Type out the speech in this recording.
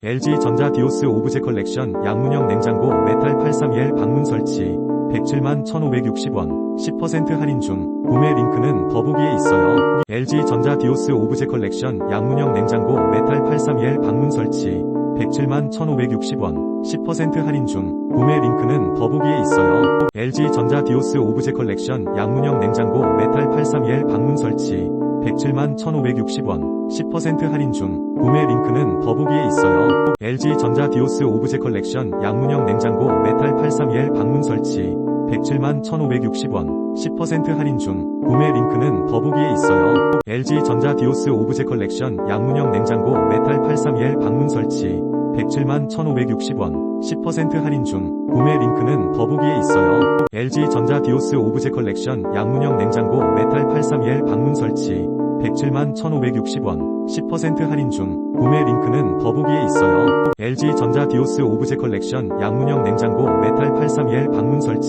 LG전자 디오스 오브제 컬렉션 양문형 냉장고 메탈 832L 방문 설치. 107만 1,560원 10% 할인 중. 구매 링크는 더보기에 있어요. LG전자 디오스 오브제 컬렉션 양문형 냉장고 메탈 832L 방문 설치. 107만 1,560원 10% 할인 중. 구매 링크는 더보기에 있어요. LG전자 디오스 오브제 컬렉션 양문형 냉장고 메탈 832L 방문 설치. 107만 1,560원 10% 할인 중. 구매 링크는 더보기에 있어요. LG전자 디오스 오브제 컬렉션 양문형 냉장고 메탈 832L 방문 설치. 107만 1,560원. 10% 할인 중. 구매 링크는 더보기에 있어요. LG전자 디오스 오브제 컬렉션 양문형 냉장고 메탈 832L 방문 설치. 107만 1,560원. 10% 할인 중. 구매 링크는 더보기에 있어요. LG전자 디오스 오브제 컬렉션 양문형 냉장고 메탈 832L 방문 설치 107만 1,560원 10% 할인 중 구매 링크는 더보기에 있어요. LG전자 디오스 오브제 컬렉션 양문형 냉장고 메탈 832L 방문 설치